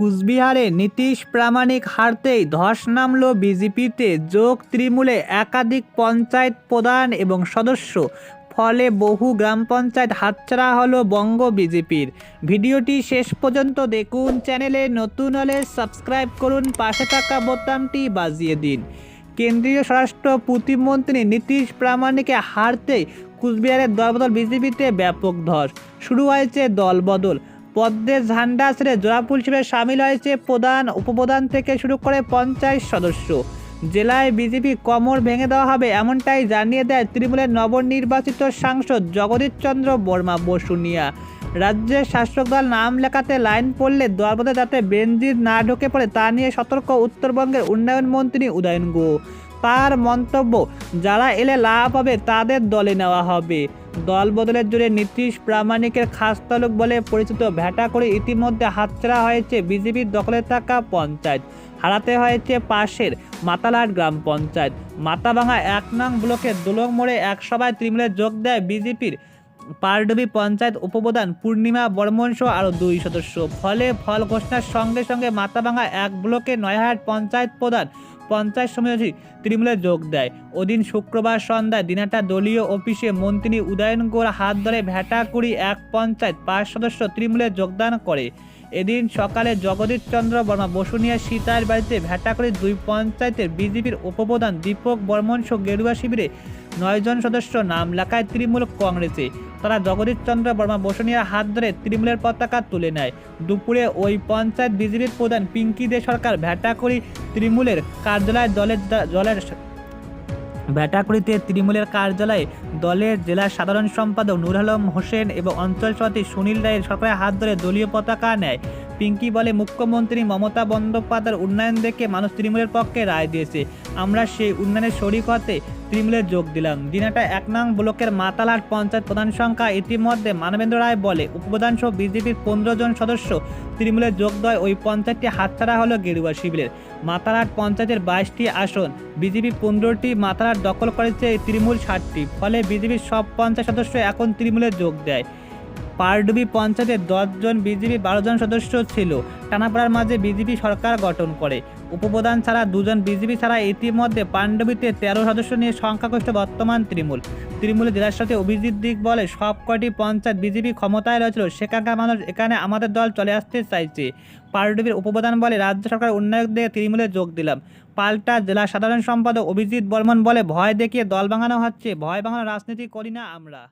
কুচবিহারে নীতিশ প্রামাণিক হারতেই ধস নামল বিজেপিতে। যোগ তৃণমূলে একাধিক পঞ্চায়েত প্রধান এবং সদস্য। ফলে বহু গ্রাম পঞ্চায়েত হাতছাড়া হলো বঙ্গ বিজেপির। ভিডিওটি শেষ পর্যন্ত দেখুন, চ্যানেলে নতুন হলে সাবস্ক্রাইব করুন, পাশে থাকা বোতামটি বাজিয়ে দিন। কেন্দ্রীয় স্বরাষ্ট্র প্রতিমন্ত্রী নীতিশ প্রামাণিকে হারতেই কুচবিহারের দলবদল বিজেপিতে ব্যাপক ধস। শুরু হয়েছে দলবদল। পদ্মের ঝান্ডা ছেড়ে জোড়াফুল শিবিরে সামিল হয়েছে প্রধান উপপ্রধান থেকে শুরু করে পঞ্চায়েত সদস্য। জেলায় বিজেপি কমর ভেঙে দেওয়া হবে এমনটাই জানিয়ে দেয় তৃণমূলের নবনির্বাচিত সাংসদ জগদীশ চন্দ্র বর্মা বসুনিয়া রাজ্যের শাসক দল নাম লেখাতে লাইন পড়লে দলবদলে যাতে বেনজির না ঢুকে পড়ে তা নিয়ে সতর্ক উত্তরবঙ্গের উন্নয়ন মন্ত্রী উদয়ন গুহ তার মন্তব্য, যারা এলে লাভ হবে তাদের দলে নেওয়া হবে। দল বদলের জোরে নীতিশ প্রামাণিকের খাস তালুক বলে পরিচিত ভ্যাটা করে ইতিমধ্যে হাতছাড়া হয়েছে বিজেপির দখলে থাকা পঞ্চায়েত। হারাতে হয়েছে পাশের মাতালাট গ্রাম পঞ্চায়েত। মাথাভাঙা এক নং ব্লকের দোলং মোড়ে এক সভায় তৃণমূলে যোগ দেয় বিজেপির পারডবি পঞ্চায়েত উপপ্রধান পূর্ণিমা বর্মন সহ আরও দুই সদস্য। ফলে ফল ঘোষণার সঙ্গে সঙ্গে মাথাভাঙা এক ব্লকে নয়হাট পঞ্চায়েত প্রধান পঞ্চায়েত সমিতি তৃণমূলে যোগ দেয়। ওদিন শুক্রবার সন্ধ্যায় দিনাটা দলীয় অফিসে মন্ত্রী উদয়ন গোড়া হাত ধরে ভেটাকুড়ি এক পঞ্চায়েত পাঁচ সদস্য তৃণমূলে যোগদান করে। এদিন সকালে জগদীশ চন্দ্র বর্মা বসুনিয়া সীতার বাড়িতে ভেটাকুড়ি দুই পঞ্চায়েতের বিজেপির উপপ্রধান দীপক বর্মন সহ গেরুয়া শিবিরে নয়জন সদস্য নাম লেখায় তৃণমূল কংগ্রেসে। তারা জগদীশ চন্দ্র বর্মা বসুনিয়ার হাত ধরে তৃণমূলের পতাকা তুলে নেয়। দুপুরে ওই পঞ্চায়েত বিজেপির প্রধান পিঙ্কি দে সরকার ভেটাকুড়ি তৃণমূলের কার্যালয় দলের দলের ভেটাকুড়িতে তৃণমূলের কার্যালয়ে দলের জেলা সাধারণ সম্পাদক নুর আলম হোসেন এবং অঞ্চল সভাপতি সুনীল রায়ের সরকারের হাত ধরে দলীয় পতাকা নেয়। পিঙ্কি বলে মুখ্যমন্ত্রী মমতা বন্দ্যোপাধ্যায়ের উন্নয়ন দেখে মানুষ তৃণমূলের পক্ষে রায় দিয়েছে। আমরা সেই উন্নয়নের শরিক হতে তৃণমূলে যোগ দিলাম। দিনাটা এক নং ব্লকের মাতালাট পঞ্চায়েত প্রধান সংখ্যা ইতিমধ্যে মানবেন্দ্র রায় বলে উপপ্রধান সহ বিজেপির পনেরো জন সদস্য তৃণমূলে যোগ দেয় ওই পঞ্চায়েতটি হাতছাড়া হলো গেরুয়া শিবিরের। মাতালাট পঞ্চায়েতের বাইশটি আসন বিজেপি পনেরোটি মাতালাট দখল করেছে তৃণমূল ষাটটি। ফলে বিজেপির সব পঞ্চায়েত সদস্য এখন তৃণমূলে যোগ দেয়। পারডুবি পঞ্চায়েতে দশজন বিজেপি বারো জন সদস্য ছিল। টানাপাড়ার মাঝে বিজেপি সরকার গঠন করে। উপপ্রধান ছাড়া দুজন বিজেপি ছাড়া ইতিমধ্যে পাণ্ডবীতে তেরো সদস্য নিয়ে সংখ্যাগরিষ্ঠ বর্তমান তৃণমূল। তৃণমূলের জেলার সাথে অভিজিৎ দিক বলে সব কয়টি পঞ্চায়েত বিজেপি ক্ষমতায় রয়েছিল, সেখানকার মানুষ এখানে আমাদের দল চলে আসতে চাইছে। পারডুবির উপপ্রধান বলে, রাজ্য সরকার উন্নয়ন দিয়ে তৃণমূলে যোগ দিলাম। পাল্টা জেলা সাধারণ সম্পাদক অভিজিৎ বর্মন বলে, ভয় দেখিয়ে দল ভাঙানো হচ্ছে, ভয় ভাঙানো রাজনীতি করি না আমরা।